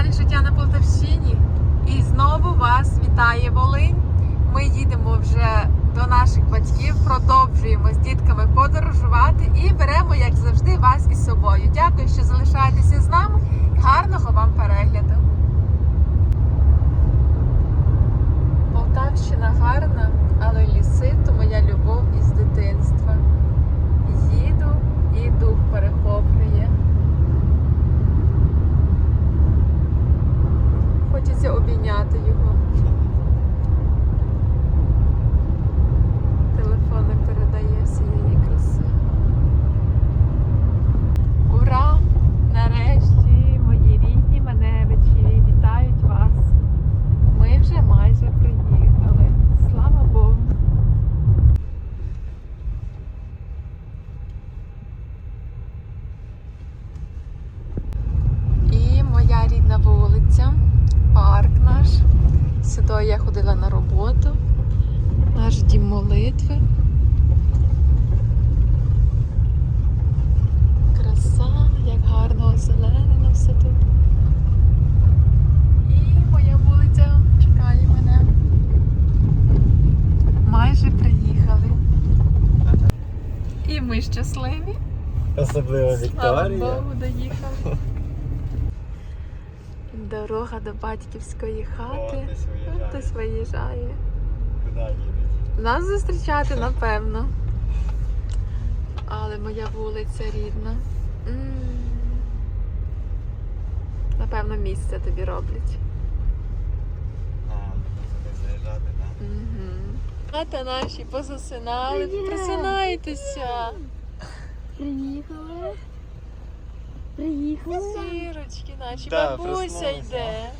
каналі Життя на Полтавщині. І знову вас вітає Волинь. Ми їдемо вже до наших батьків, продовжуємо з дітками подорожувати і беремо, як завжди, вас із собою. Дякую, що залишаєтеся з нами. Гарного вам перегляду. Полтавщина гарна, але ліси то моя любов із дитинства. Їду і дух перехоплює. Хочеться обійняти його. Телефон не передає всієї краси. Ура! Нарешті мої рідні маневичі вітають вас. Ми вже майже приїхали. Слава Богу. І моя рідна вулиця, парк наш. Сюди я ходила на роботу. Наш дім молитви. Краса, як гарно озеленено все тут. І моя вулиця чекає мене. Майже приїхали. І ми щасливі. Особливо Слава Богу, доїхали. Дорога до батьківської хати. О, хтось виїжджає. Хтось виїжджає. Куди їдуть? Нас зустрічати, напевно. Але моя вулиця рідна. М. Напевно, місце тобі роблять. А, туди заїжджати, так? Угу. А та наші позасинали. Просинайтеся. Приїхали. Приїхали. Зірочки наші, Да, бабуся йде.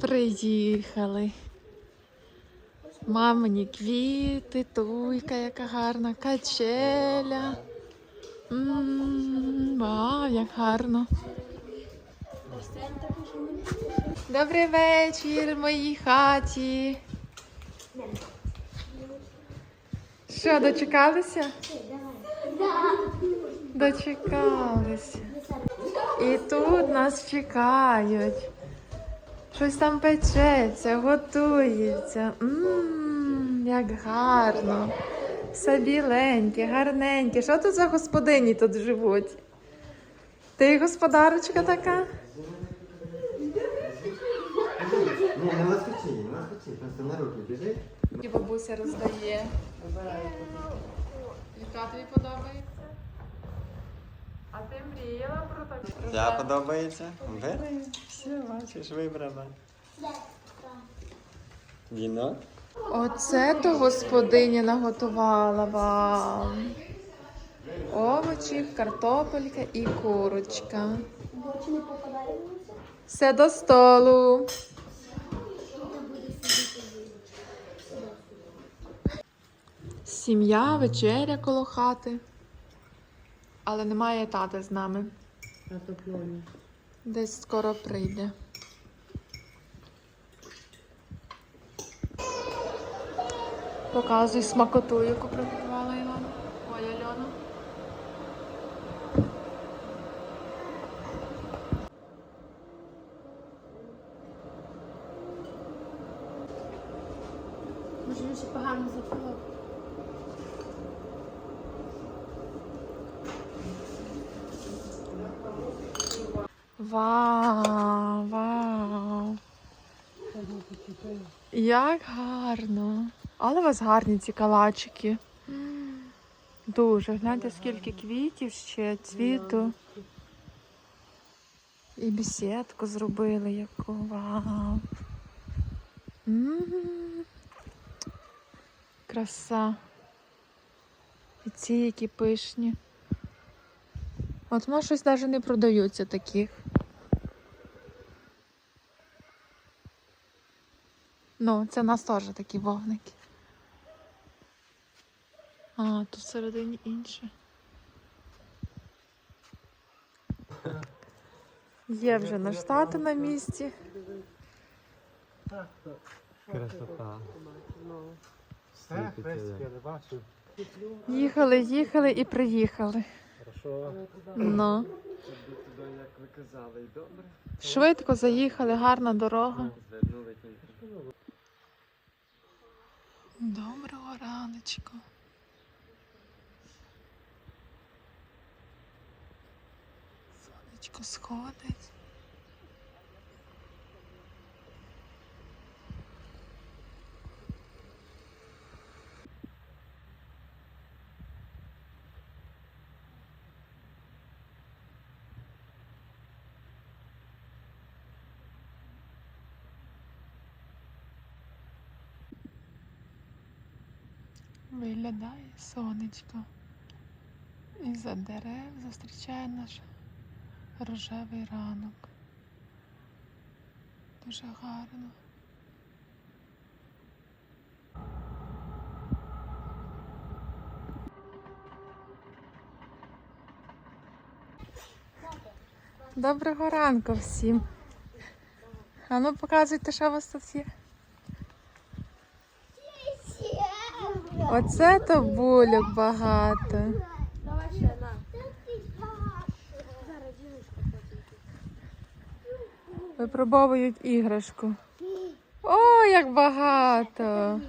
Приїхали. Мамині квіти, туйка, яка гарна, качеля. М, Вау, як гарно. Добрий вечір в моїй хаті. Що, дочекалися? Дочекалися. І тут нас чекають. Щось там печеться, готується. Мм, як гарно. Все біленьке, гарненьке. Що тут за господині тут живуть? Ти господарочка така? Ні, не ласкочи, не ласкочи, просто на руки біжи. І бабуся роздає. Яка тобі подобається? А ти мріяла про таке? Я подобається? Бери, все, бачиш, вибрала. Віно? Оце то господиня наготувала вам. Овочі, картопелька і курочка. Все до столу. Сім'я, вечеря коло хати. Але немає тата з нами. Десь скоро прийде. Показуй смакоту, яку приготувала Ілона. Ой, Альона. Може, він ще погано запилав. Вау, вау. Як гарно. Але у вас гарні ці калачики. Дуже. Гляньте, скільки квітів ще, цвіту. І бесідку зробили яку. Вау. М, Краса. І ці які пишні. От нас щось навіть не продаються таких. Ну, це в нас теж такі вогники. А, тут всередині інше. Є вже наш тато на місці. Красота. Все, я не бачу. Їхали, їхали і приїхали. Хорошо. Ну. Як казали, і добре. Швидко заїхали, гарна дорога. Доброго раночку. Сонечко сходить. Виглядає сонечко. І за дерев зустрічає наш рожевий ранок. Дуже гарно. Доброго ранку всім. А ну показуйте, що у вас тут є. Оце то бульок багато. Випробовують іграшку. О, як багато!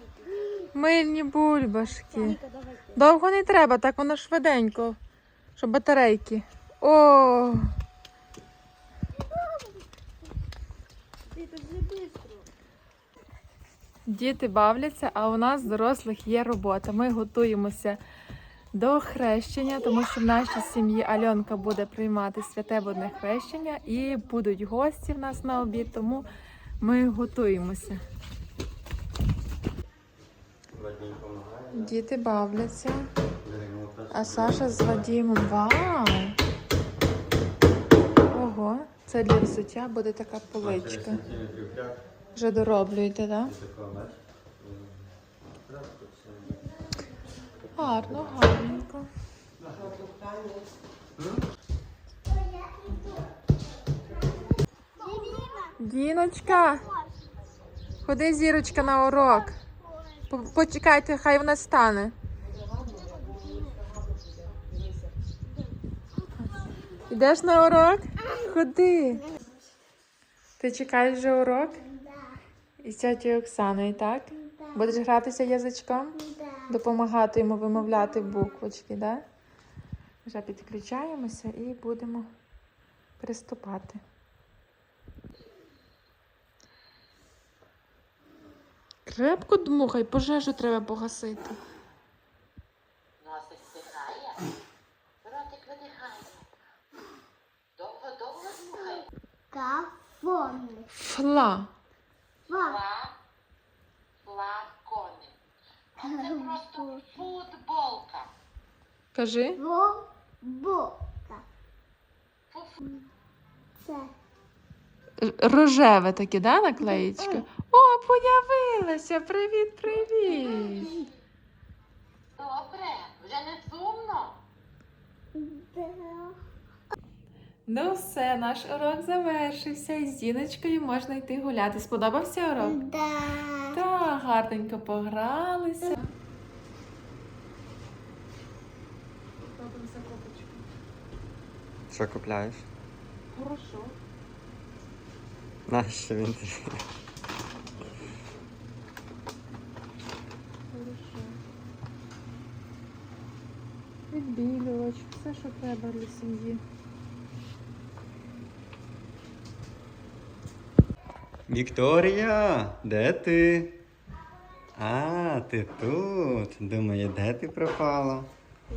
Мильні бульбашки. Довго не треба, так воно швиденько, щоб батарейки. О, Ти тут не швидко. Діти бавляться, а у нас дорослих є робота. Ми готуємося до хрещення, тому що в нашій сім'ї Альонка буде приймати святе водне хрещення і будуть гості в нас на обід, тому ми готуємося. Діти бавляться. А Саша з Вадімом. Вау! Ого, це для взуття буде така поличка. Вже дороблюєте, так? Гарно, гарненько. Діночка, ходи зірочка на урок. Почекайте, хай вона стане. Йдеш на урок? Ходи. Ти чекаєш вже урок? Із тьотєю Оксаною, так? Будеш гратися язичком? Допомагати йому вимовляти буквочки, да? Вже підключаємося і будемо приступати. Крепко дмухай, пожежу треба погасити. Носик стихає, ротик видихає. Довго-довго. Кафон. Фла. Фла, флакони. Це просто футболка. Кажи. Бока. Фу- Це. Рожеве таке, да, наклеїчка? О, появилася! Привіт, привіт! Добре, вже не сумно. Ну все, наш урок завершився. І з Діночкою можна йти гуляти. Сподобався урок? Да. Так, гарненько погралися. Що купляєш? Хорошо. Нащо він тобі? Хорошо. Відбілювач, все, що треба для сім'ї. Вікторія, де ти? А, ти тут. Думаю, де ти пропала?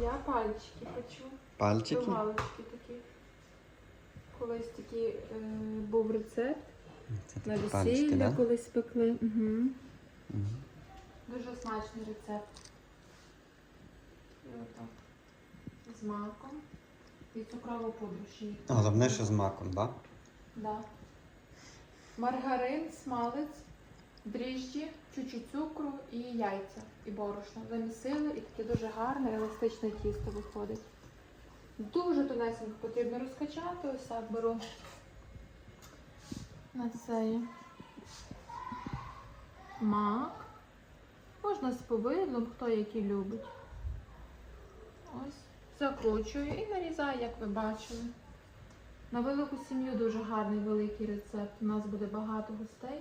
Я пальчики хочу. Пальчики? Палички такі. Колись такий е, був рецепт Це на весілля, да? колись пекли. Угу. Мгм. Дуже смачний рецепт. І отак. З маком. І цукрову пудру ще. Головне, що з маком, так? Да. Маргарин, смалець, дріжджі, чуть-чуть цукру і яйця, і борошно. Замісили і таке дуже гарне еластичне тісто виходить. Дуже тонесенько потрібно розкачати. Ось так беру на цей мак. Можна з повидлом, хто який любить. Ось. Закручую і нарізаю, як ви бачили. На велику сім'ю дуже гарний великий рецепт. У нас буде багато гостей.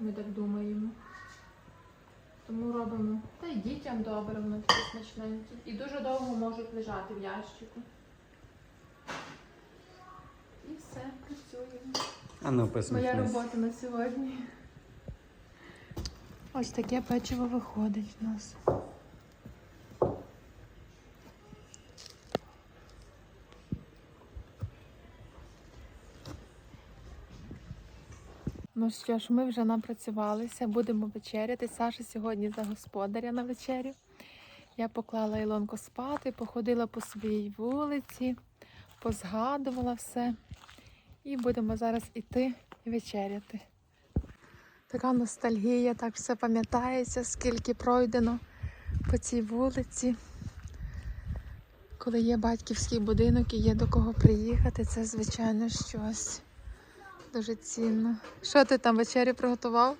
Ми так думаємо. Тому робимо. Та й дітям добре, воно таке смачненьке. І дуже довго можуть лежати в ящику. І все, працюємо. А ну Моя робота на сьогодні. Ось таке печиво виходить в нас. Ну що ж, ми вже напрацювалися, будемо вечеряти. Саша сьогодні за господаря на вечерю. Я поклала Ілонку спати, походила по своїй вулиці, позгадувала все. І будемо зараз іти вечеряти. Така ностальгія, так все пам'ятається, скільки пройдено по цій вулиці. Коли є батьківський будинок і є до кого приїхати, це звичайно щось дуже цінно. Що ти там вечерю приготував?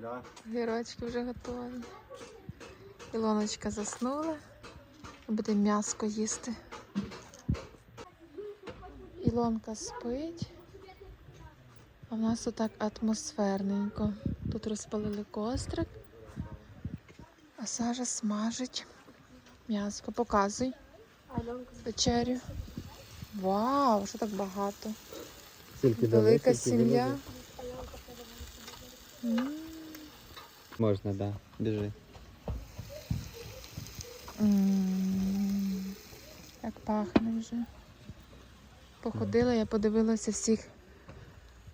Да. Гірочки вже готові. Ілоночка заснула. Буде м'яско їсти. Ілонка спить. А в нас тут так атмосферненько. Тут розпалили кострик. А Сажа смажить м'яско. Показуй вечерю. Вау, що так багато. Тільки Велика сім'я. Можна, да. Біжи. Як пахне вже. Походила, я подивилася всіх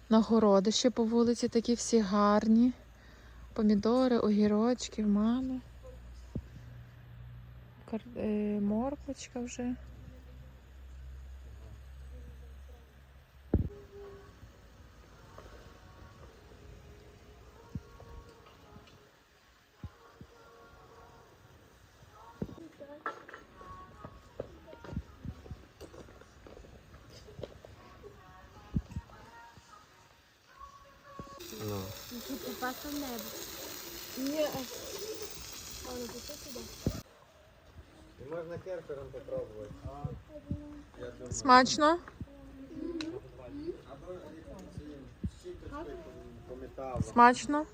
на городище по вулиці, такі всі гарні. Помідори, огірочки в мами. Кар- е, Морквочка вже. Ну. Купатися в небо. Можна керпером попробувати. Смачно? Смачно?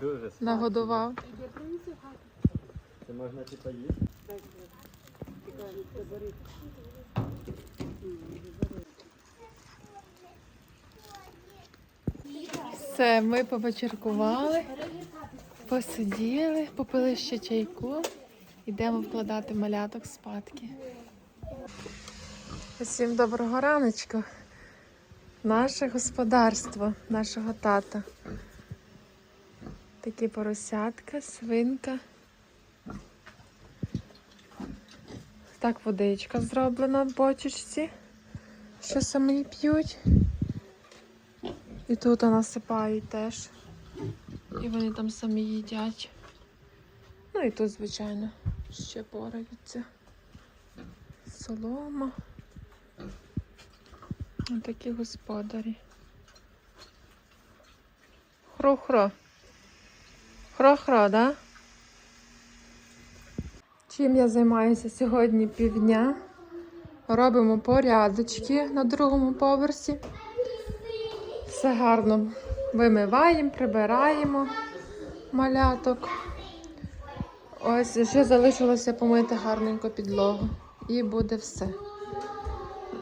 Дуже смачно. Нагодував. Це можна типа їсти? Все, ми повечеркували, посиділи, попили ще чайку. Йдемо вкладати маляток спадки. Усім доброго раночку. Наше господарство, нашого тата. Такі поросятка, свинка. Так водичка зроблена в бочечці, що самі п'ють. І тут насипають теж. І вони там самі їдять. Ну і тут, звичайно, ще пораються. Солома. Ось такі господарі. Хро-хро. Хро-хро, да? Чим я займаюся сьогодні півдня? Робимо порядочки на другому поверсі. Все гарно вимиваємо, прибираємо маляток. Ось ще залишилося помити гарненько підлогу. І буде все.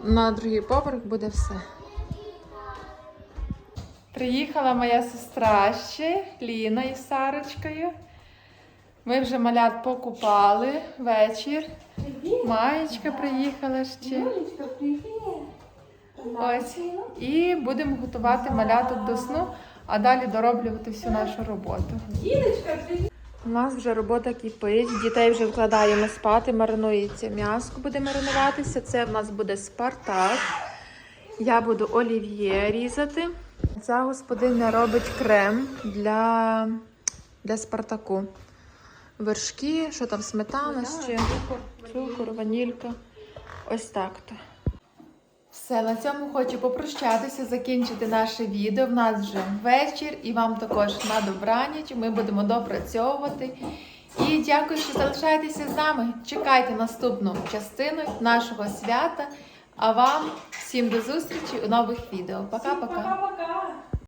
На другий поверх буде все. Приїхала моя сестра ще, Ліна із Сарочкою. Ми вже малят покупали вечір. Маєчка приїхала ще. Ось. І будемо готувати маляток до сну, а далі дороблювати всю нашу роботу. У нас вже робота кипить, дітей вже вкладаємо спати, маринується м'яско, буде маринуватися. Це в нас буде спартак. Я буду олів'є різати. Ця господиня робить крем для, для спартаку. Вершки, що там, сметана ще, цукор, ванілька. Ось так то. Все, на цьому хочу попрощатися, закінчити наше відео. В нас вже вечір і вам також на добраніч. Ми будемо допрацьовувати І дякую, що залишаєтеся з нами. Чекайте наступну частину нашого свята. А вам всім до зустрічі у нових відео. Пока-пока.